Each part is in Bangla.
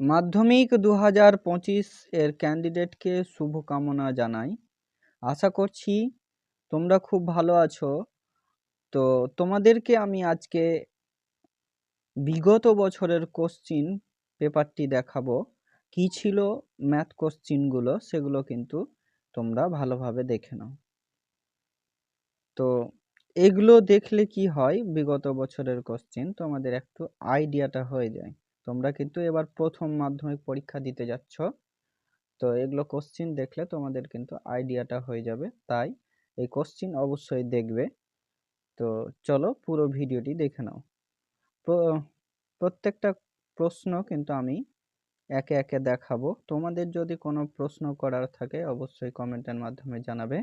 মাধ্যমিক দু হাজার পঁচিশ এর ক্যান্ডিডেটকে শুভকামনা জানাই। আশা করছি তোমরা খুব ভালো আছো। তো তোমাদেরকে আমি আজকে বিগত বছরের কোশ্চিন পেপারটি দেখাবো। কি ছিল ম্যাথ কোশ্চিনগুলো সেগুলো কিন্তু তোমরা ভালোভাবে দেখে নাও। তো এগুলো দেখলে কি হয় বিগত বছরের কোশ্চিন? তোমাদের একটু আইডিয়াটা হয়ে যায়। তোমরা কিন্তু এবার প্রথম মাধ্যমিক পরীক্ষা দিতে যাচ্ছ। তো এগুলো কোশ্চিন দেখলে তোমাদের কিন্তু আইডিয়াটা হয়ে যাবে। তাই এই কোশ্চিন অবশ্যই দেখবে। তো চলো পুরো ভিডিওটি দেখে নাও। প্রত্যেকটা প্রশ্ন কিন্তু আমি একে একে দেখাবো। তোমাদের যদি কোনো প্রশ্ন করার থাকে অবশ্যই কমেন্টের মাধ্যমে জানাবে।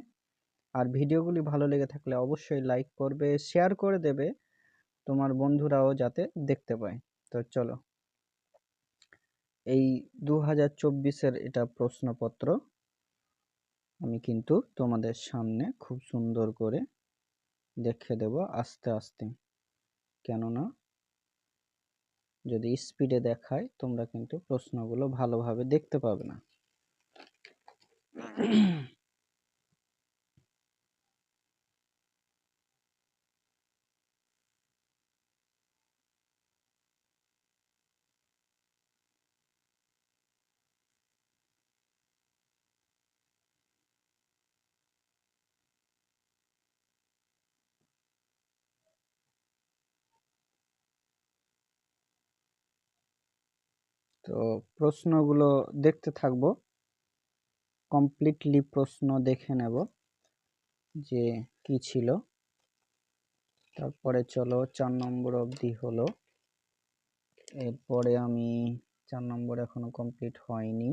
আর ভিডিওগুলি ভালো লেগে থাকলে অবশ্যই লাইক করবে শেয়ার করে দেবে তোমার বন্ধুরাও যাতে দেখতে পায়। তো চলো। এই দু হাজার চব্বিশের এটা প্রশ্নপত্র। আমি কিন্তু তোমাদের সামনে খুব সুন্দর করে দেখে দেব আস্তে আস্তে। কেননা যদি স্পিডে দেখায়, তোমরা কিন্তু প্রশ্নগুলো ভালোভাবে দেখতে পাবে না। তো প্রশ্নগুলো দেখতে থাকব। কমপ্লিটলি প্রশ্ন দেখে নেব যে কি ছিল। তারপরে চলো, চার নম্বর অবধি হলো। এরপরে আমি চার নম্বর এখনও কমপ্লিট হয়নি।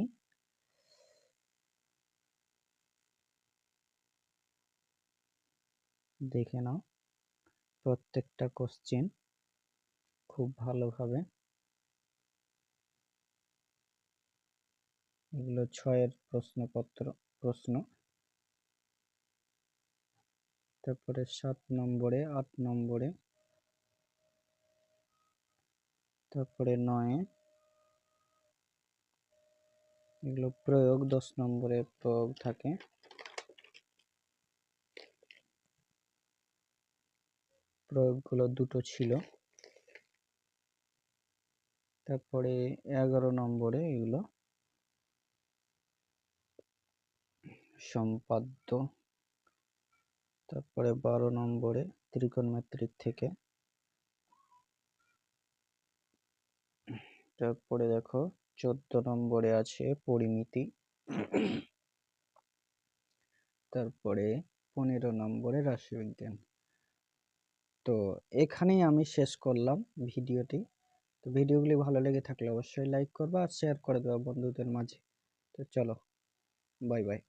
দেখে নাও। প্রত্যেকটা কোশ্চেন খুব ভালোভাবে এগুলো ছয়ের প্রশ্নপত্র, প্রশ্ন। তারপরে সাত নম্বরে, আট নম্বরে। তারপরে নয়ে। এগুলো প্রয়োগ, দশ নম্বরে প্রয়োগ থাকে। প্রয়োগগুলো দুটো ছিল। তারপরে এগারো নম্বরে এগুলো সম্পাদ্য। তারপরে বারো নম্বরে ত্রিকোণ ত্রিকোণমিতিক থেকে। তারপরে দেখো, চোদ্দ নম্বরে আছে পরিমিতি। তারপরে পনেরো নম্বরে রাশিবিজ্ঞান। তো এখানেই আমি শেষ করলাম ভিডিওটি। তো ভিডিওগুলি ভালো লেগে থাকলে অবশ্যই লাইক করবা আর শেয়ার করে দেওয়া বন্ধুদের মাঝে। তো চলো বাই বাই